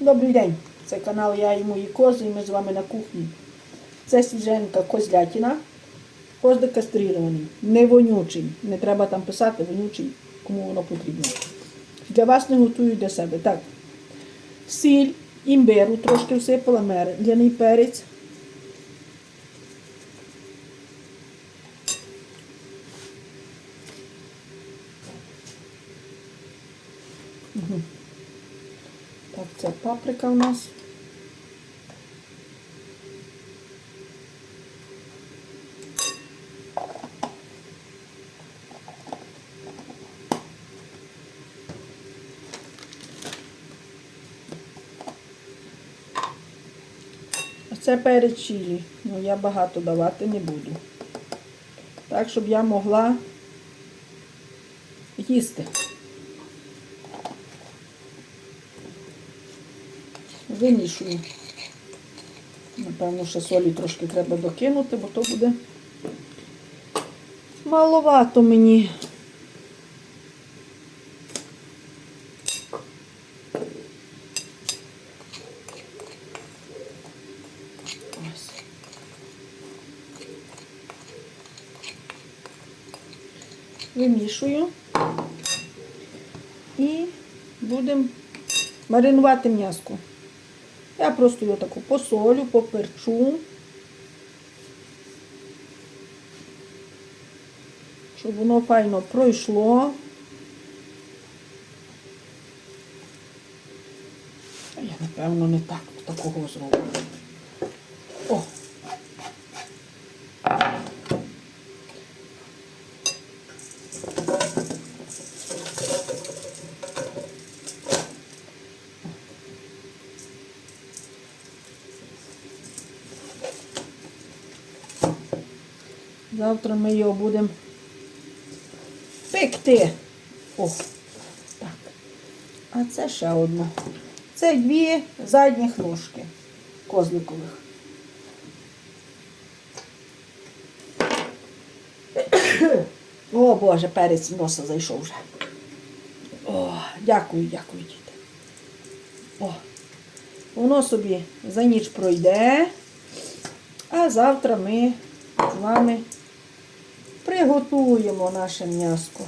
Добрий день! Це канал Я і мої кози, і ми з вами на кухні. Це свіженька козлятіна. Козли кастрирований, не вонючий. Не треба там писати вонючий, кому воно потрібно. Для вас не готую для себе. Так. Сіль, імбиру трошки всипала, мерений перець. Мгм. Так, це паприка у нас. Це перець чилі. Ну, я багато давати не буду. Так, щоб я могла їсти. Вимішую. Напевно, ще солі трошки треба докинути, бо то буде маловато мені. Вимішую і будемо маринувати м'язку. Я просто його таку посолю, поперчу, щоб воно файно пройшло. Я, напевно, не так такого зроблю. Завтра ми його будемо пекти. О, так. А це ще одно. Це дві задніх ножки козликових. О, Боже, перець носа зайшов вже. О, дякую, дякую, діти. О, воно собі за ніч пройде. А завтра ми з вами приготуємо наше м'яско.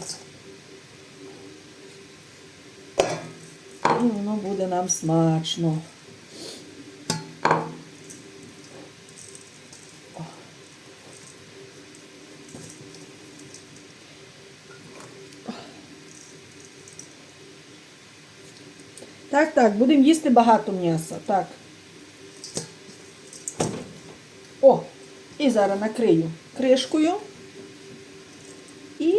І воно буде нам смачно. Так, так, будемо їсти багато м'яса. Так. О, і зараз накрию кришкою. І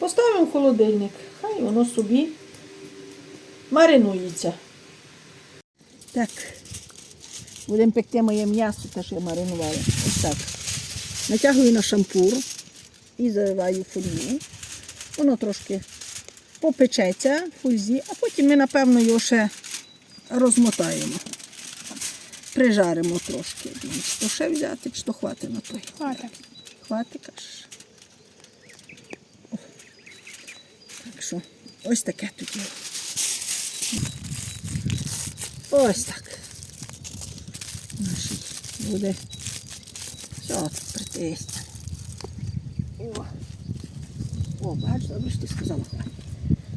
поставимо в холодильник. Хай воно собі маринується. Так. Будемо пекти моє м'ясо, те, що я маринувала. Ось так. Натягую на шампур і заливаю фольгу. Воно трошки попечеться в фользі, а потім ми, напевно, його ще розмотаємо. Прижаримо трошки. Що ще взяти, чи то хватить на той? Хватить. Хватить, кажеш. О. Так що, ось таке тоді. Ось так. Наш буде все тут притисне. О. О, бач, добре, що ти сказала.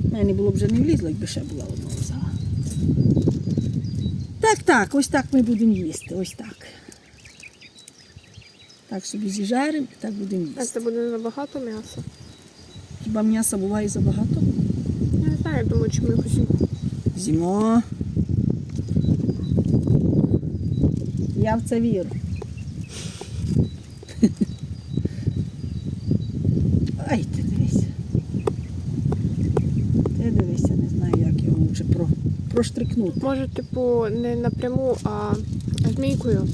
У мене було б вже не влізло, якби ще була одна взяла. Так, так, ось так ми будемо їсти. Ось так. Так собі зіжаримо і так будемо А їсти. це буде набагато м'яса. Хіба м'яса буває забагато? Я не знаю, я думаю, чи ми якось Зімо. Я в це вірю. Ай, ти дивися. Ти дивися, не знаю, як його лучше про, проштрикнути. Може, типу, не напряму, а змійкою.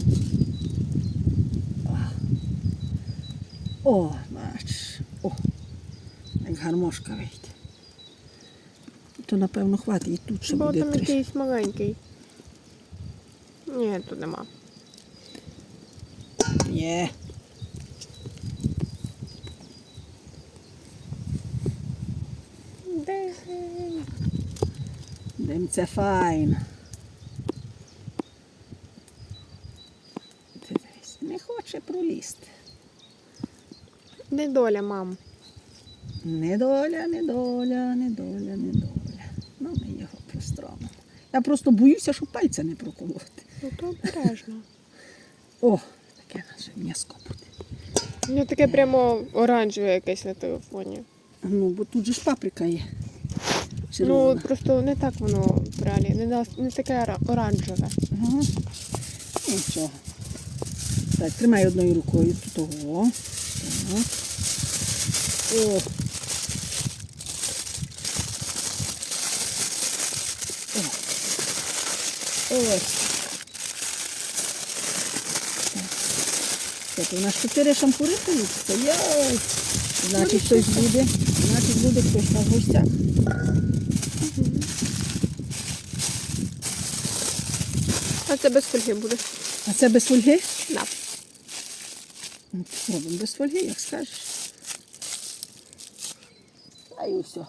О, бач. О, як гармошка вийде. То, напевно, хватить і тут ще Бо буде там три. якийсь маленький. Ні, тут нема. Є. Де? Дим це файн. Не хоче пролізти. Недоля, мам. Недоля, недоля, недоля, недоля. Ну, ми його простромимо. Я просто боюся, щоб пальця не проколоти. Ну то обережно. О, таке наше м'яско буде. У нього таке прямо оранжеве якесь на телефоні. Ну, бо тут же ж паприка є. Червона. Ну просто не так воно в реалі, не, на- не таке оранжеве. Ага. Нічого. Так, тримай одною рукою тут того. Так. О. Ось. Так. Так, у нас чотири шампури получиться. Йой! Значить, хтось буде. Значить, буде хтось на гостях. А це без фольги буде. А це без фольги? Да. Ну, без фольги, як скажеш. А і все.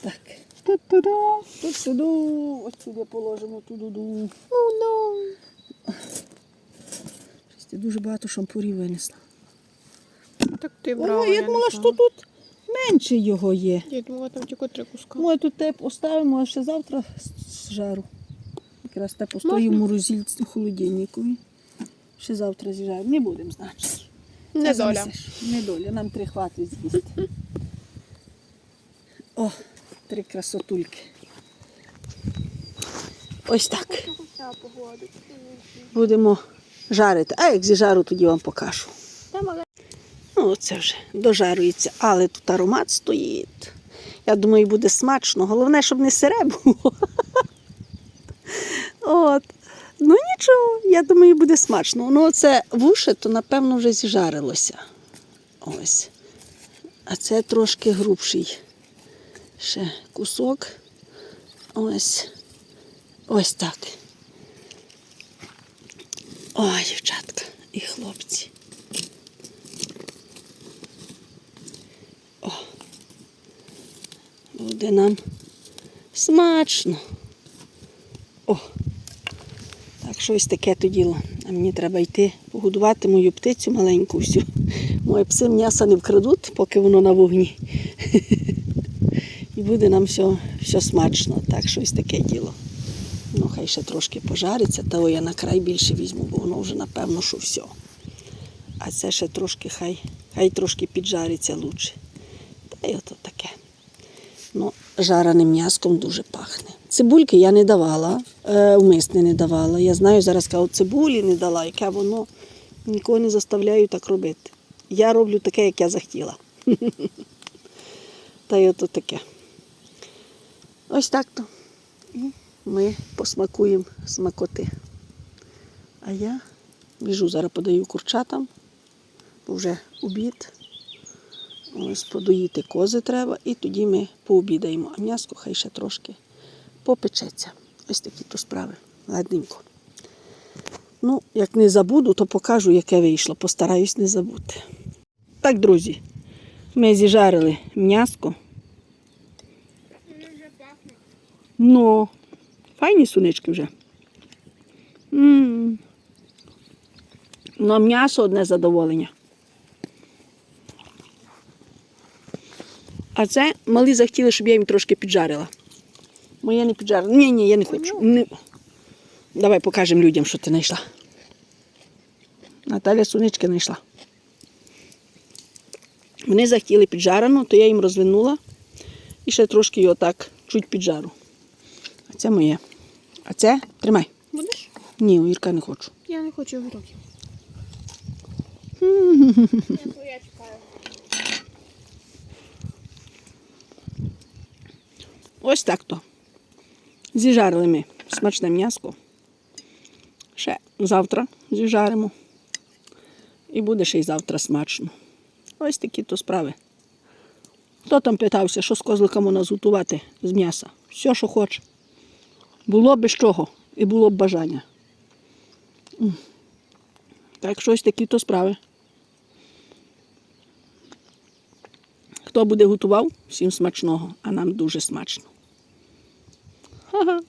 Так. Тут-туду, тут-туду, ось сюди положимо туду-ду. Oh, no. Щось дуже багато шампурів винесла. Так ти брала. О, я не думала, що тут менше його є. Я думала, там тільки три куска. Ми тут те поставимо, а ще завтра з жару. Якраз те постоїть в Можна? морозильці. Ще завтра з'їжджаємо. Не будемо, значить. Недоля. Знесеш. Недоля, нам три хватить з'їсти. О, три красотульки. Ось так. Будемо жарити. А як зі жару, тоді вам покажу. Ну, це вже дожарюється, але тут аромат стоїть. Я думаю, буде смачно. Головне, щоб не сире було. От. Ну нічого, я думаю, буде смачно. Ну, оце вуше, то напевно вже зіжарилося. Ось. А це трошки грубший. Ще кусок. Ось. Ось так. Ой, дівчатка і хлопці. О. Буде нам смачно. О. Так, щось таке то діло. А мені треба йти погодувати мою птицю маленьку всю. Мої пси м'яса не вкрадуть, поки воно на вогні. Буде нам все, все смачно. Так, щось таке діло. Ну, хай ще трошки пожариться, того я на край більше візьму, бо воно вже напевно, що все. А це ще трошки хай, хай трошки піджариться лучше. Та й ото таке. Ну, жареним м'яском дуже пахне. Цибульки я не давала, е, вмисне не давала. Я знаю, зараз кажуть, цибулі не дала, яке воно нікого не заставляю так робити. Я роблю таке, як я захотіла. Та й ото таке. Ось так то. І ми посмакуємо смакоти. А я біжу, зараз подаю курчатам, бо вже обід. Ось подоїти кози треба, і тоді ми пообідаємо. А м'яско хай ще трошки попечеться. Ось такі то справи. Ладненько. Ну, як не забуду, то покажу, яке вийшло. Постараюсь не забути. Так, друзі, ми зіжарили м'яско. Ну, файні сунички вже. м Ну, м'ясо одне задоволення. А це малі захотіли, щоб я їм трошки піджарила. Моє не піджарила. Ні, ні, я не хочу. Не. Давай покажемо людям, що ти знайшла. Наталя сунички знайшла. Вони захотіли піджарену, то я їм розвинула і ще трошки його так, чуть піджару. А це моє. А це тримай. Будеш? Ні, у Ірка не хочу. Я не хочу. Я чекаю. Ось так то. Зіжарили ми смачне м'яско. Ще завтра зіжаримо. І буде ще й завтра смачно. Ось такі то справи. Хто там питався, що з козликом у нас готувати з м'яса? Все, що хоче. Було без чого і було б бажання. Так, щось такі то справи. Хто буде готував, всім смачного, а нам дуже смачно. Ага.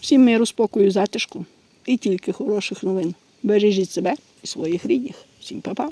Всім миру, спокою, затишку і тільки хороших новин. Бережіть себе і своїх рідних. Всім па-па.